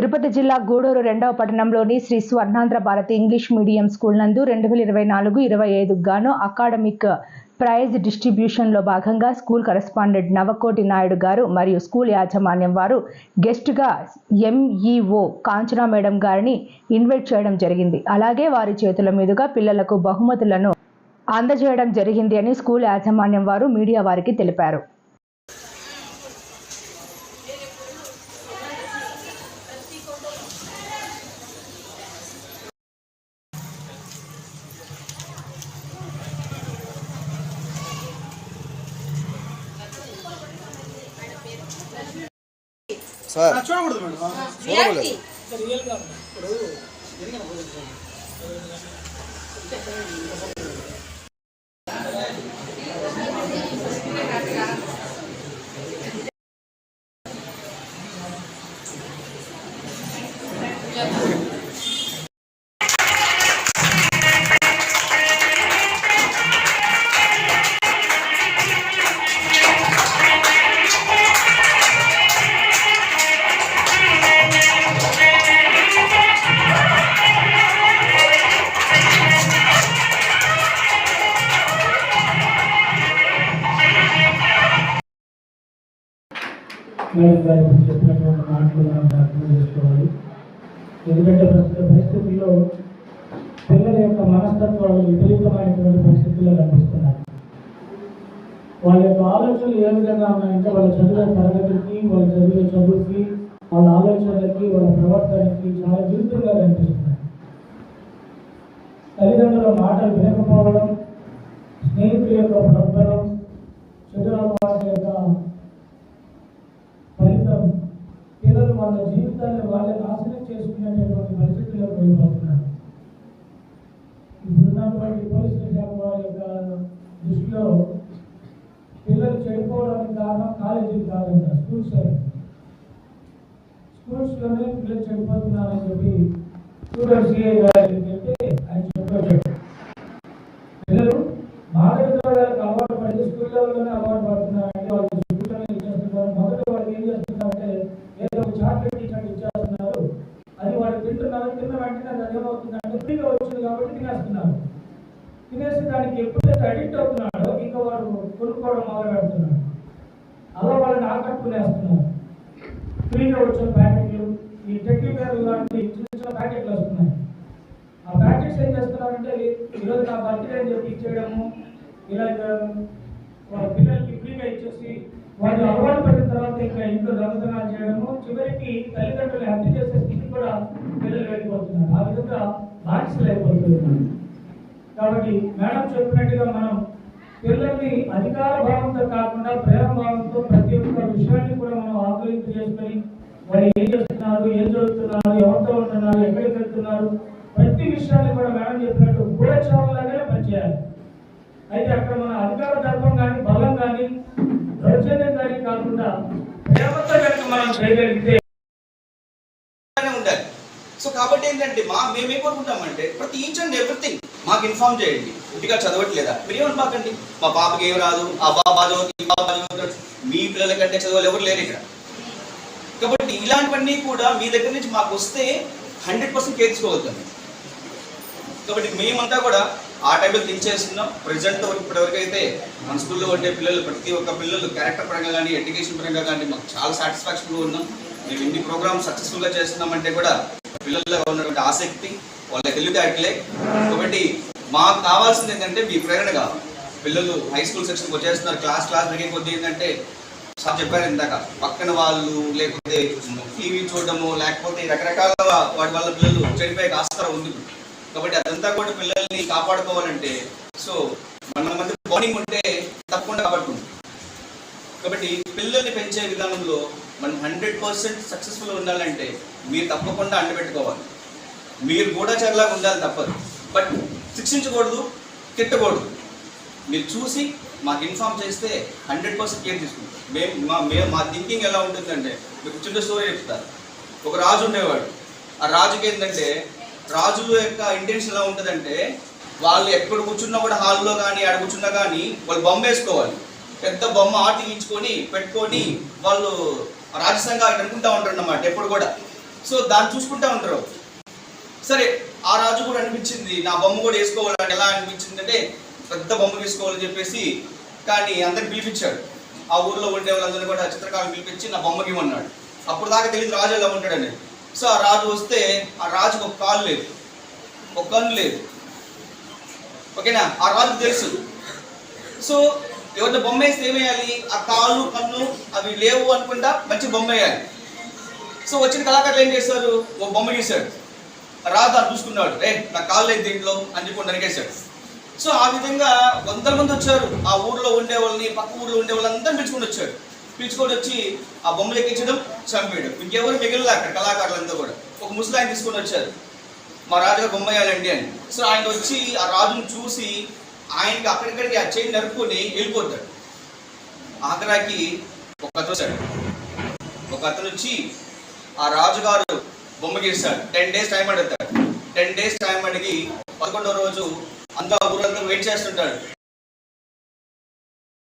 తిరుపతి జిల్లా గూడూరు రెండవ పట్టణంలోని Shri Swarnandhra Bharathi English medium school నందు రెండు వేల ఇరవై నాలుగు ఇరవై ఐదుకు గాను అకాడమిక్ ప్రైజ్ డిస్ట్రిబ్యూషన్లో భాగంగా స్కూల్ కరెస్పాండెంట్ నవకోటి నాయుడు గారు మరియు స్కూల్ యాజమాన్యం వారు గెస్ట్గా ఎంఈఓ కాంచనా మేడం గారిని ఇన్వైట్ చేయడం జరిగింది. అలాగే వారి చేతుల మీదుగా పిల్లలకు బహుమతులను అందజేయడం జరిగింది అని స్కూల్ యాజమాన్యం వారు మీడియా వారికి తెలిపారు. సార్ చూడకూడదు మేడం చూడకూడదు రియల్గా ఇప్పుడు మేడం గారు చెప్పినటువంటి మాటలు మనం అర్థం చేసుకోవాలి ఎందుకంటే ప్రస్తుత పరిస్థితుల్లో పిల్లల యొక్క మనస్తత్వాలు విపరీతమైనటువంటి పరిస్థితుల్లో కనిపిస్తున్నారు వాళ్ళ యొక్క ఆలోచనలు ఏ విధంగా ఉన్నాయంటే వాళ్ళ చదివే తరగతికి వాళ్ళ చదివే చదువుకి వాళ్ళ ఆలోచనలకి వాళ్ళ ప్రవర్తనకి చాలా విరుద్ధంగా కనిపిస్తున్నాయి. తల్లిదండ్రుల మాటలు వినకపోవడం స్నేహితుల యొక్క ప్రవర్తనం చదువు అలవాట్ల యొక్క ఫలితం పిల్లలు వాళ్ళ జీవితాన్ని వాళ్ళే నాశనం చేసుకునేటటువంటి పరిస్థితుల్లోకి వెళ్ళిపోతున్నారు ఇప్పుడున్నటువంటి పోలీసుల శాఖ వారి యొక్క దృష్టిలో పిల్లలు చెడిపోవడానికి కారణం కాలేజీలు కాదంట స్కూల్స్ స్కూల్స్లోనే పిల్లలు చెడిపోతున్నారని చెప్పి స్టూడెంట్స్ సిఐ గారికి చెప్తే ఆయన చెప్పాడు పిల్లలు మాదక ద్రవ్యాలకు అలవాటు పడితే స్కూల్ లెవెల్లోనే అలవాటు పడుతున్నారంటే వాళ్ళు స్కూల్లోనే ఇచ్చేస్తున్నారు మొదట వాళ్ళు ఏం చేస్తున్నారంటే ఏదో ఒక చాక్లెట్ ఇచ్చినట్టు ఇచ్చేస్తున్నారు అది వాళ్ళు తింటున్నారు అది ఏమవుతుందంటే ఫ్రీగా వచ్చింది కాబట్టి తినేస్తున్నారు. తినేసి దానికి ఎప్పుడైతే అడిక్ట్ అవుతున్నాడో ఇంకా వాడు కొనుక్కోవడం మొదలు పెడుతున్నాడు. అలా వాళ్ళని ఆకట్టుకునేస్తున్నారు. ఫ్రీగా వచ్చిన ప్యాకెట్లు ఈ టెక్నికల్ లాంటి చిన్న చిన్న ప్యాకెట్లు వస్తున్నాయి. ఆ ప్యాకెట్స్ ఏం చేస్తున్నారంటే ఈరోజు నా బర్త్డే అని చెప్పి ఇచ్చేయడము ఇలా వాళ్ళ పిల్లలకి ఫ్రీగా ఇచ్చేసి వాళ్ళు అలవాటు పడిన తర్వాత ఇంకా ఇంట్లో దొంగతనాలు చేయడము చివరికి తల్లిదండ్రులు హత్య చేసి పిల్లలు ఆ విధంగా బానిసలు కాబట్టి మేడం చెప్పినట్టుగా మనం పిల్లల్ని అధికార భావంతో కాకుండా ప్రేమ భావంతో ప్రతి ఒక్క విషయాన్ని కూడా మనం ఆకలింపు చేసుకొని వారు ఏం చేస్తున్నారు ఏం చదువుతున్నారు ఎవరితో ఉంటున్నారు ఎక్కడికి వెళ్తున్నారు ప్రతి విషయాన్ని కూడా మేడం చెప్పినట్టు గూఢచారులాగానే పనిచేయాలి. అయితే అక్కడ మన అధికార దర్పం కానీ బలం కానీ దౌర్జన్యం కానీ కాకుండా ప్రేమతో కనుక మనం చేయగలిగితే కాబట్టి ఏంటంటే మా మేము ఏం కోరుకుంటామంటే ప్రతి ఈచ్ అండ్ ఎవ్రీథింగ్ మాకు ఇన్ఫార్మ్ చేయండి. ఇంటిగా చదవట్లేదా? మీరు ఏమనుకోకండి మా పాపకి ఏం రాదు ఆ బాబా చదువుతుంది బాబా చదువుతాడు మీ పిల్లల కంటే చదవాలి ఎవరు లేరు ఇక్కడ. కాబట్టి ఇలాంటివన్నీ కూడా మీ దగ్గర నుంచి మాకు వస్తే హండ్రెడ్ పర్సెంట్ కేర్చుకోవద్దండి కాబట్టి మేమంతా కూడా ఆ టైంలో థింక్ చేస్తున్నాం. ప్రజెంట్ ఇప్పటివరకైతే మన స్కూల్లో ఉండే పిల్లలు ప్రతి ఒక్క పిల్లలు క్యారెక్టర్ పరంగా కానీ ఎడ్యుకేషన్ పరంగా కానీ మాకు చాలా సాటిస్ఫాక్షన్గా ఉన్నాం. మేము ఇన్ని ప్రోగ్రామ్స్ సక్సెస్ఫుల్గా చేస్తున్నామంటే కూడా పిల్లల్లో ఉన్నటువంటి ఆసక్తి వాళ్ళ తెలివితేటలే కాబట్టి మాకు కావాల్సింది ఏంటంటే మీ ప్రేరణ కావాలి పిల్లలు హై స్కూల్ సెక్షన్కి వచ్చేస్తున్నారు. క్లాస్ క్లాస్ పెరిగే కొద్దీ ఏంటంటే సార్ చెప్పారు ఇందాక పక్కన వాళ్ళు లేకపోతే టీవీ చూడడము లేకపోతే రకరకాల వాటి వల్ల పిల్లలు చెడిపోయే ఆస్కారం ఉంది. కాబట్టి అదంతా కూడా పిల్లల్ని కాపాడుకోవాలంటే సో మన మధ్య బౌండింగ్ ఉంటే తప్పకుండా కాపాడుకుంటుంది కాబట్టి పిల్లల్ని పెంచే విధానంలో మనం హండ్రెడ్ పర్సెంట్ సక్సెస్ఫుల్ ఉండాలంటే మీరు తప్పకుండా అండబెట్టుకోవాలి మీరు గూఢచారులాగా ఉండాలి తప్పదు. బట్ శిక్షించకూడదు తిట్టకూడదు. మీరు చూసి మాకు ఇన్ఫామ్ చేస్తే హండ్రెడ్ పర్సెంట్ కేర్ తీసుకుంటాం. మేము మా మేము మా థింకింగ్ ఎలా ఉంటుందంటే మీకు చిన్న స్టోరీ చెప్తారు ఒక రాజు ఉండేవాడు. ఆ రాజుకి ఏంటంటే రాజుల యొక్క ఇంటెన్షన్ ఎలా ఉంటుందంటే వాళ్ళు ఎక్కడ కూర్చున్నా కూడా హాల్లో కానీ ఆడ కూర్చున్నా కానీ వాళ్ళు బొమ్మ వేసుకోవాలి. పెద్ద బొమ్మ ఆర్ట్ పెట్టుకొని వాళ్ళు రాజసంగా అనుకుంటా ఉంటారు అన్నమాట ఎప్పుడు కూడా. సో దాన్ని చూసుకుంటా ఉంటారు. సరే ఆ రాజు కూడా అనిపించింది నా బొమ్మ కూడా వేసుకోవాలని ఎలా అనిపించింది అంటే పెద్ద బొమ్మ వేసుకోవాలని చెప్పేసి కానీ అందరికి పిలిపించాడు. ఆ ఊర్లో ఉండే వాళ్ళందరినీ కూడా చిత్రకారులు పిలిపించి నా బొమ్మకి ఇవ్వన్నాడు అప్పుడు దాకా తెలియదు రాజు ఎలా ఉంటాడని. సో ఆ రాజు వస్తే ఆ రాజుకు ఒక కాలు లేదు. ఒక కన్ను లేదు. ఓకేనా? ఆ రాజుకు తెలుసు. సో ఎవరిని బొమ్మ వేస్తే ఏమేయాలి? ఆ కాళ్ళు కన్ను అవి లేవు అనుకుంటా మంచి బొమ్మ వేయాలి సో వచ్చిన కళాకారులు ఏం చేస్తారు ఓ బొమ్మ గీశాడు. రాధ చూసుకున్నాడు. ఏ నా కాళ్ళు లేదు దీంట్లో అని చెప్పి నరికేశాడు. సో ఆ విధంగా వందల మంది వచ్చారు. ఆ ఊర్లో ఉండే వాళ్ళని పక్క ఊర్లో ఉండే వాళ్ళందరూ పిలుచుకొని వచ్చారు. పిలుచుకొని వచ్చి ఆ బొమ్మలు ఎక్కించడం చంపేయడం. ఇంకెవరు మిగిలిన అక్కడ కళాకారులంతా కూడా. ఒక ముసలాయన తీసుకొని వచ్చారు. మా రాజుగారు బొమ్మ వేయాలండి అని. సో ఆయన వచ్చి ఆ రాజును చూసి ఆయనకి అక్కడిక్కడికి ఆ చేయి నరుపుకొని వెళ్ళిపోతాడు. ఆగ్రాకి ఒక అతను వచ్చాడు. ఒక అతను వచ్చి ఆ రాజుగారు బొమ్మ గీస్తాడు. టెన్ డేస్ టైం అడుగుతాడు. టెన్ డేస్ టైం అడిగి పదకొండవ రోజు అంతా ఊరంతా వెయిట్ చేస్తుంటాడు.